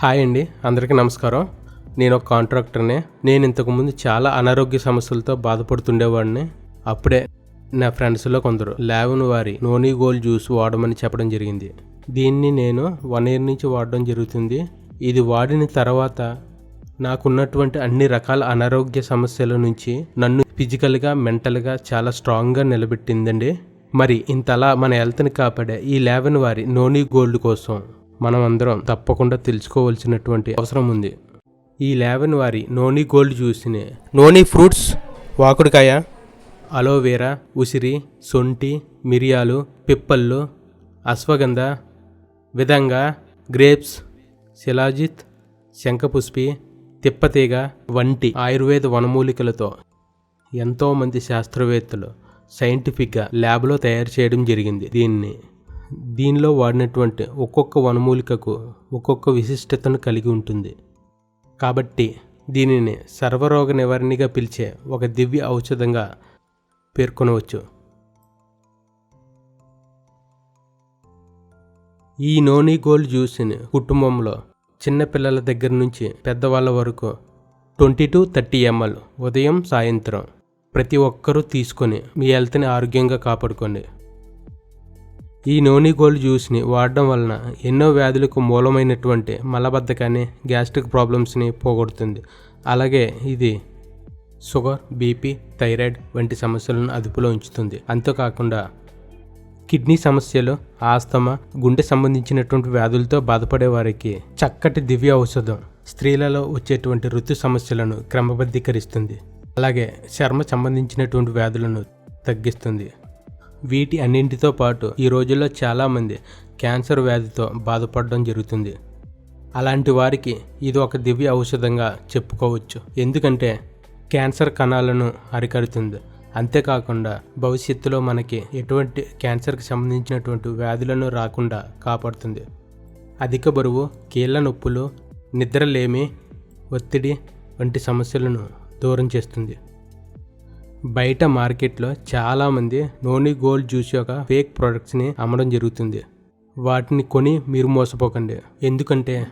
Hi అండి అందరికీ నమస్కారం. నేను ఒక కాంట్రాక్టర్నే. నేను ఇంతకుముందు చాలా అనారోగ్య సమస్యలతో బాధపడుతుండేవాడిని. అప్పుడే నా ఫ్రెండ్స్లో కొందరు లేవన్ వారి నోనీ గోల్డ్ జ్యూస్ వాడమని చెప్పడం జరిగింది. దీన్ని నేను వన్ ఇయర్ నుంచి వాడడం జరుగుతుంది. ఇది వాడిన తర్వాత నాకున్నటువంటి అన్ని రకాల అనారోగ్య సమస్యల నుంచి నన్ను ఫిజికల్గా మెంటల్గా చాలా స్ట్రాంగ్గా నిలబెట్టిందండి. మరి ఇంతలా మన హెల్త్ని కాపాడే ఈ లేవన్ వారి నోనీ గోల్డ్ కోసం మనం అందరం తప్పకుండా తెలుసుకోవాల్సినటువంటి అవసరం ఉంది. ఈ లేవన్ వారి నోనీ గోల్డ్ జ్యూస్ని. నోనీ ఫ్రూట్స్ వాకుడికాయ అలోవేరా ఉసిరి సొంటి మిరియాలు పిప్పళ్ళు అశ్వగంధ విధంగా గ్రేప్స్ శిలాజిత్ శంఖపుష్పి తిప్పతీగ వంటి ఆయుర్వేద వనమూలికలతో ఎంతోమంది శాస్త్రవేత్తలు సైంటిఫిక్గా ల్యాబ్లో తయారు చేయడం జరిగింది. దీన్ని దీనిలో వాడినటువంటి ఒక్కొక్క వనమూలికకు ఒక్కొక్క విశిష్టతను కలిగి ఉంటుంది. కాబట్టి దీనిని సర్వరోగ నివారణగా పిలిచే ఒక దివ్య ఔషధంగా పేర్కొనవచ్చు. ఈ నోనీ గోల్డ్ జ్యూస్ని కుటుంబంలో చిన్నపిల్లల దగ్గర నుంచి పెద్దవాళ్ళ వరకు ట్వంటీ టు థర్టీ ఎంఎల్ ఉదయం సాయంత్రం ప్రతి ఒక్కరూ తీసుకొని మీ హెల్త్ని ఆరోగ్యంగా కాపాడుకోండి. ఈ నోని గోల్డ్ జ్యూస్ని వాడడం వలన ఎన్నో వ్యాధులకు మూలమైనటువంటి మలబద్ధకాన్ని గ్యాస్ట్రిక్ ప్రాబ్లమ్స్ని పోగొడుతుంది. అలాగే ఇది షుగర్ బీపీ థైరాయిడ్ వంటి సమస్యలను అదుపులో ఉంచుతుంది. అంతేకాకుండా కిడ్నీ సమస్యలు ఆస్తమా గుండె సంబంధించినటువంటి వ్యాధులతో బాధపడే వారికి చక్కటి దివ్య ఔషధం స్త్రీలలో వచ్చేటువంటి ఋతు సమస్యలను క్రమబద్ధీకరిస్తుంది. అలాగే చర్మ సంబంధించినటువంటి వ్యాధులను తగ్గిస్తుంది. వీటి అన్నింటితో పాటు ఈ రోజుల్లో చాలామంది క్యాన్సర్ వ్యాధితో బాధపడడం జరుగుతుంది. అలాంటి వారికి ఇది ఒక దివ్య ఔషధంగా చెప్పుకోవచ్చు. ఎందుకంటే క్యాన్సర్ కణాలను అరికడుతుంది. అంతేకాకుండా భవిష్యత్తులో మనకి ఎటువంటి క్యాన్సర్కి సంబంధించినటువంటి వ్యాధులను రాకుండా కాపాడుతుంది. అధిక బరువు కీళ్ళ నొప్పులు నిద్రలేమి ఒత్తిడి వంటి సమస్యలను దూరం చేస్తుంది. బయట మార్కెట్లో చాలామంది నోని గోల్డ్ జ్యూస్ యొక్క ఫేక్ ప్రొడక్ట్స్ని అమ్మడం జరుగుతుంది. వాటిని కొని మీరు మోసపోకండి. ఎందుకంటే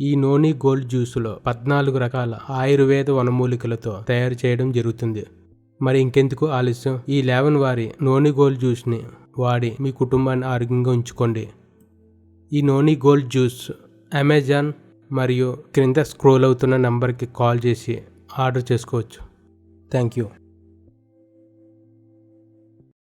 ఈ నోని గోల్డ్ జ్యూస్లో పద్నాలుగు రకాల ఆయుర్వేద వనమూలికలతో తయారు చేయడం జరుగుతుంది. మరి ఇంకెందుకు ఆలస్యం? ఈ లెవెన్ వారి నోని గోల్డ్ జ్యూస్ని వాడి మీ కుటుంబాన్ని ఆరోగ్యంగా ఉంచుకోండి. ఈ నోని గోల్డ్ జ్యూస్ అమెజాన్ మరియు క్రింద స్క్రోల్ అవుతున్న నెంబర్కి కాల్ చేసి ఆర్డర్ చేసుకోవచ్చు. Thank you.